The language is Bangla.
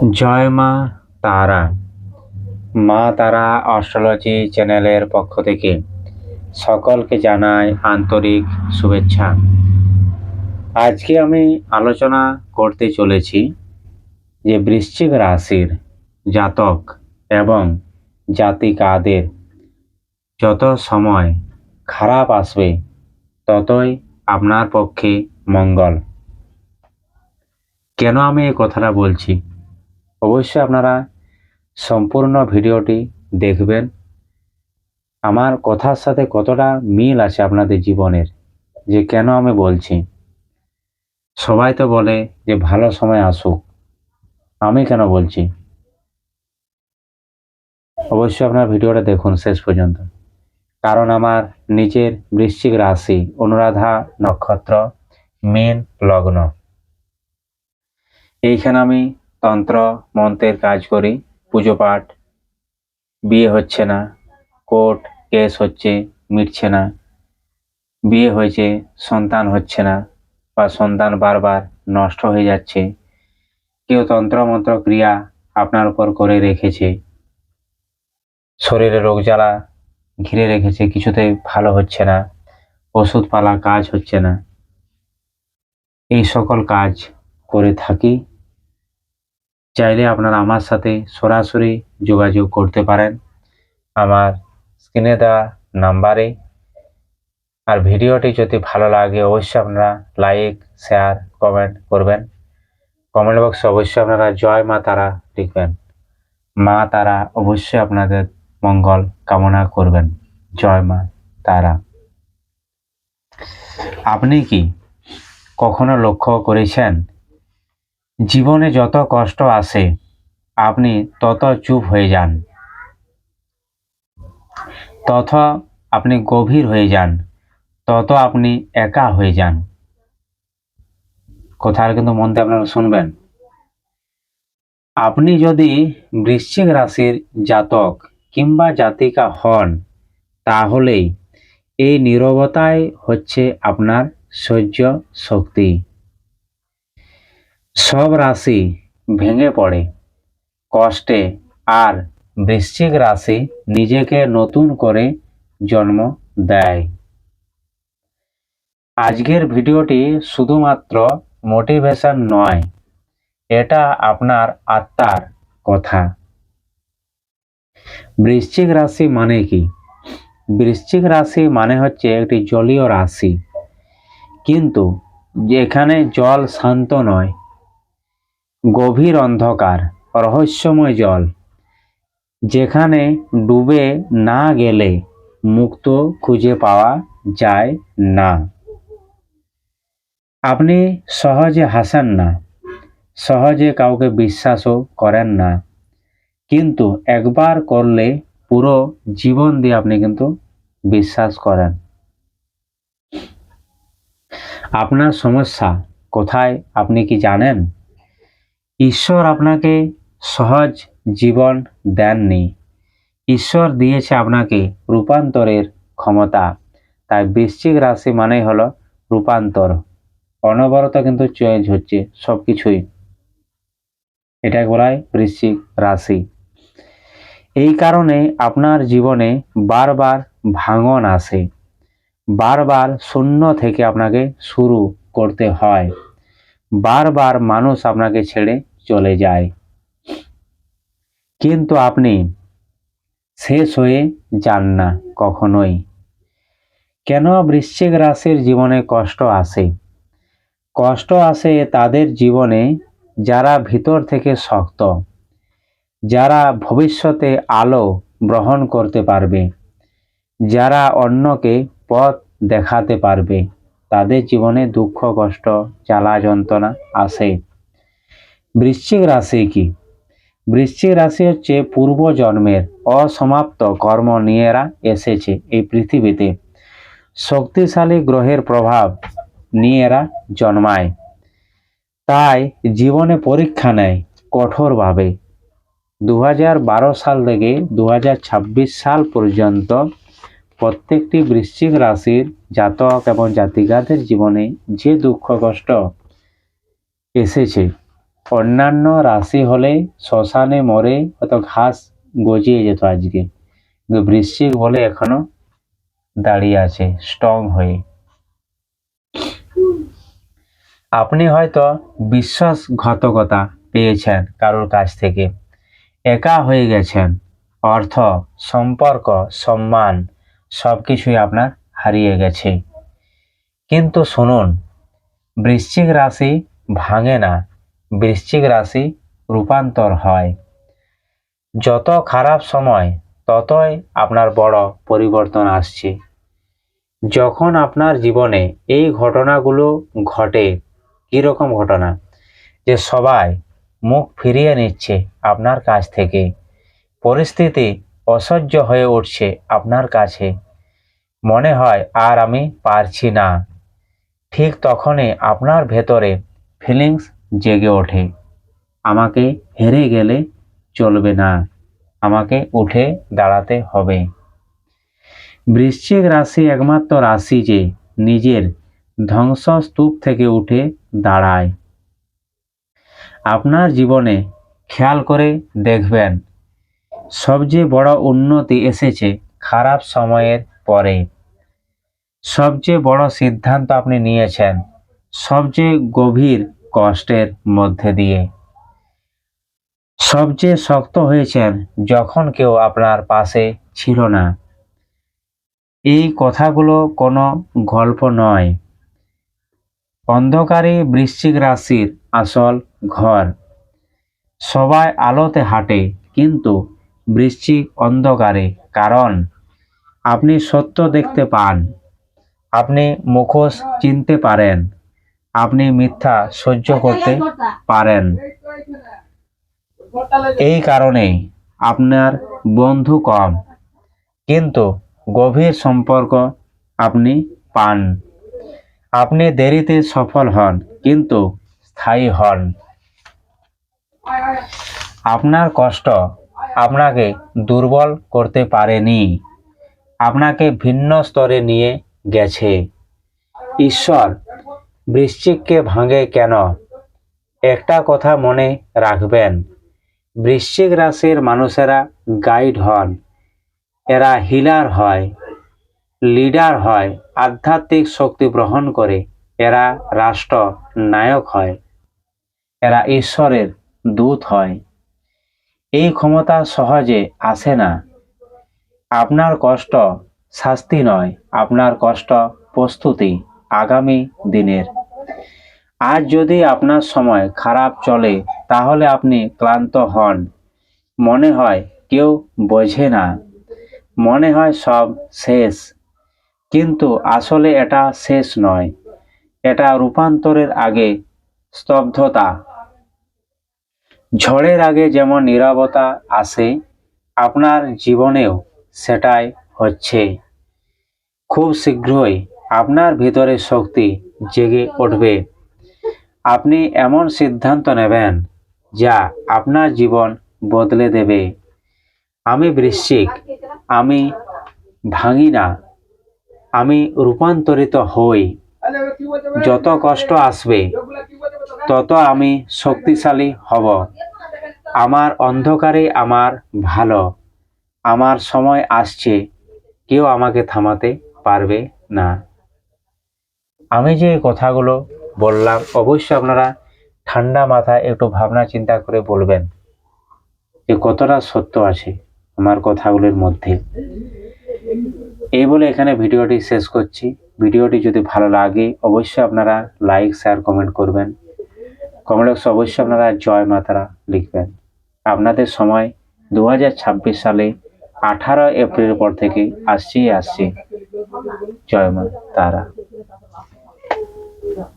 জয় মা তারা। মা তারা অস্ট্রোলজি চ্যানেলের পক্ষ থেকে সকলকে জানাই আন্তরিক শুভেচ্ছা। আজকে আমি আলোচনা করতে চলেছি যে বৃশ্চিক রাশির জাতক এবং জাতিকাদের যত সময় খারাপ আসবে, ততই আপনার পক্ষে মঙ্গল। কেন আমি এই কথাটা বলছি? অবশ্যই আপনারা সম্পূর্ণ ভিডিওটি দেখবেন। আমার কথার সাথে কতটা মিল আছে আপনাদের জীবনের, যে কেন আমি বলছি? সবাই তো বলে যে ভালো সময় আসুক। আমি কেন বলছি? অবশ্যই আপনার ভিডিওটা দেখুন শেষ পর্যন্ত। কারণ আমার নিজের বৃশ্চিক রাশি অনুরাধা নক্ষত্র, মেন লগ্ন। এইখানে আমি তন্ত্র, মন্ত্রের কাজ করি, পুজো পাঠ। বিয়ে হচ্ছে না, কোর্ট কেস হচ্ছে, মিটছে না। বিয়ে হয়েছে, সন্তান হচ্ছে না, বা সন্তান বারবার নষ্ট হয়ে যাচ্ছে। কেউ তন্ত্রমন্ত্র ক্রিয়া আপনার উপর করে রেখেছে। শরীরে রোগ জ্বালা ঘিরে রেখেছে, কিছুতেই ভালো হচ্ছে না। ওষুধ পালা কাজ হচ্ছে না। এই সকল কাজ করে থাকি। চাইলে আপনারা আমার সাথে সরাসরি যোগাযোগ করতে পারেন। আমার স্ক্রিনে দেওয়া নাম্বারে। আর ভিডিওটি যদি ভালো লাগে, অবশ্যই আপনারা লাইক, শেয়ার, কমেন্ট করবেন। কমেন্ট বক্সে অবশ্যই আপনারা জয় মা তারা লিখবেন। মা তারা অবশ্যই আপনাদের মঙ্গল কামনা করবেন। জয় মা তারা। আপনি কি কখনো লক্ষ্য করেছেন জীবনে যত কষ্ট আসে আপনি তত চুপ হয়ে যান। তত আপনি গভীর হয়ে যান। তত আপনি একা হয়ে যান। কথাটা কিন্তু মন দিয়ে আপনারা শুনবেন। আপনি যদি বৃশ্চিক রাশির জাতক কিংবা জাতিকা হন, তাহলেই এই নীরবতাই হচ্ছে আপনার সহ্য শক্তি। সব রাশি ভেঙে পড়ে। কষ্টে আর বৃশ্চিক রাশি নিজেকে নতুন করে জন্ম দেয়। আজকের ভিডিওটি শুধুমাত্র মোটিভেশন নয়, এটা আপনার আত্মার কথা। বৃশ্চিক রাশি মানে কি? বৃশ্চিক রাশি মানে হচ্ছে একটি জলীয় রাশি। কিন্তু যেখানে জল শান্ত নয় গভীর অন্ধকার, রহস্যময় জল। যেখানে ডুবে না গেলে মুক্ত খুঁজে পাওয়া যায় না। আপনি সহজে হাসেন না, সহজে কাউকে বিশ্বাসও করেন না। কিন্তু একবার করলে পুরো জীবন দিয়ে আপনি কিন্তু বিশ্বাস করেন। আপনার সমস্যা কোথায় আপনি কি জানেন? ঈশ্বর আপনাকে সহজ জীবন দেননি। ঈশ্বর দিয়েছে আপনাকে রূপান্তরের ক্ষমতা। তাই বৃশ্চিক রাশি মানে হলো রূপান্তর। অনবরত কিন্তু চেঞ্জ হচ্ছে সব কিছুই এটাকে বলা হয় বৃশ্চিক রাশি। এই কারণে আপনার জীবনে বারবার ভাঙন আসে। বারবার শূন্য থেকে আপনাকে শুরু করতে হয়। বারবার মানুষ আপনাকে ছেড়ে চলে যায়। কিন্তু আপনি শেষ হয়ে যান না কখনোই। কেন বৃশ্চিক রাশির জীবনে কষ্ট আসে? কষ্ট আসে তাদের জীবনে যারা ভিতর থেকে শক্ত, যারা ভবিষ্যতে আলো গ্রহণ করতে পারবে, যারা অন্যকে পথ দেখাতে পারবে। তাদের জীবনে দুঃখ, কষ্ট, জ্বালা, যন্ত্রণা আসে। বৃশ্চিক রাশি কি? বৃশ্চিক রাশি হচ্ছে পূর্ব জন্মের অসমাপ্ত কর্ম নিয়ে এরা এসেছে এই পৃথিবীতে। শক্তিশালী গ্রহের প্রভাব নিয়ে এরা জন্মায়। তাই জীবনে পরীক্ষা নেয় কঠোরভাবে। দু বারো সাল থেকে দু হাজার ছাব্বিশ সাল পর্যন্ত প্রত্যেকটি বৃশ্চিক রাশির জাতক এবং জাতিকাদের জীবনে যে দুঃখ কষ্ট এসেছে অন্যান্য রাশি হলে শ্মশানে মরে হয়তো ঘাস গজিয়ে যেত আজকে। কিন্তু বৃশ্চিক বলে এখনও দাঁড়িয়ে আছে স্ট্রং হয়ে। আপনি হয়তো বিশ্বাসঘাতকতা পেয়েছেন কারোর কাছ থেকে। একা হয়ে গেছেন। অর্থ, সম্পর্ক, সম্মান সব কিছুই আপনার হারিয়ে গেছে। কিন্তু শুনুন, বৃশ্চিক রাশি ভাঙে না। বৃশ্চিক রাশি রূপান্তর হয়। যত খারাপ সময়, ততই আপনার বড় পরিবর্তন আসছে। যখন আপনার জীবনে এই ঘটনাগুলো ঘটে কীরকম ঘটনা? যে সবাই মুখ ফিরিয়ে নিচ্ছে আপনার কাছ থেকে। পরিস্থিতি অসহ্য হয়ে উঠছে আপনার কাছে। মনে হয় আর আমি পারছি না। ঠিক তখনই আপনার ভেতরে ফিলিংস জেগে ওঠে। আমাকে হেরে গেলে চলবে না। আমাকে উঠে দাঁড়াতে হবে। বৃশ্চিক রাশি একমাত্র রাশি যে নিজের ধ্বংসস্তূপ থেকে উঠে দাঁড়ায়। আপনার জীবনে খেয়াল করে দেখবেন, সবচেয়ে বড় উন্নতি এসেছে খারাপ সময়ের পরে। সবচেয়ে বড় সিদ্ধান্ত আপনি নিয়েছেন, সবচেয়ে গভীর কষ্টের মধ্যে দিয়ে। সবচেয়ে শক্ত হয়েছেন, যখন কেউ আপনার পাশে ছিল না। এই কথাগুলো কোনো গল্প নয়। অন্ধকারে বৃশ্চিক রাশির আসল ঘর। সবাই আলোতে হাঁটে, কিন্তু বৃশ্চিক অন্ধকারে, কারণ আপনি সত্য দেখতে পান। আপনি মুখোশ চিনতে পারেন। আপনি মিথ্যা সহ্য করতে পারেন। এই কারণেই আপনার বন্ধু কম, কিন্তু গভীর সম্পর্ক আপনি পান। আপনি দেরিতে সফল হন, কিন্তু স্থায়ী হন। আপনার কষ্ট আপনাকে দুর্বল করতে পারেনি। আপনাকে ভিন্ন স্তরে নিয়ে গেছে। ঈশ্বর বৃশ্চিককে ভাঙে কেন? একটা কথা মনে রাখবেন, বৃশ্চিক রাশির মানুষেরা গাইড হন, এরা হিলার হয় লিডার হয়, আধ্যাত্মিক শক্তি গ্রহণ করে, এরা রাষ্ট্র নায়ক হয়, এরা ঈশ্বরের দূত হয়। এই ক্ষমতা সহজে আসে না। আপনার কষ্ট শাস্তি নয়, আপনার কষ্ট প্রস্তুতি আগামী দিনের। আজ যদি আপনার সময় খারাপ চলে, তাহলে আপনি ক্লান্ত হন। মনে হয় কেউ বোঝে না। মনে হয় সব শেষ। কিন্তু আসলে এটা শেষ নয়। এটা রূপান্তরের আগে স্তব্ধতা। ঝড়ের আগে যেমন নীরবতা আসে, আপনার জীবনেও সেটাই হচ্ছে। খুব শীঘ্রই আপনার ভিতরে শক্তি জেগে উঠবে। আপনি এমন সিদ্ধান্ত নেবেন যা আপনার জীবন বদলে দেবে। আমি বৃশ্চিক, আমি ভাঙি না আমি রূপান্তরিত হই। যত কষ্ট আসবে, তত আমি শক্তিশালী হব। আমার অন্ধকারে আমার ভালো। আমার সময় আসছে। কেউ আমাকে থামাতে পারবে না। আমি যে কথাগুলো বললাম, অবশ্যই আপনারা ঠান্ডা মাথায় একটু ভাবনা চিন্তা করে বলবেন যে কতটা সত্য আছে আমার কথাগুলোর মধ্যে। এই বলে এখানে ভিডিওটি শেষ করছি। ভিডিওটি যদি ভালো লাগে, অবশ্যই আপনারা লাইক, শেয়ার, কমেন্ট করবেন। কমেন্ট বক্সে অবশ্যই আপনারা জয় মাতারা লিখবেন। আপনাদের সময় দু হাজার ছাব্বিশ সালে আঠারো এপ্রিল পর থেকে আসছি আসছি। জয় মা তারা 있습니다.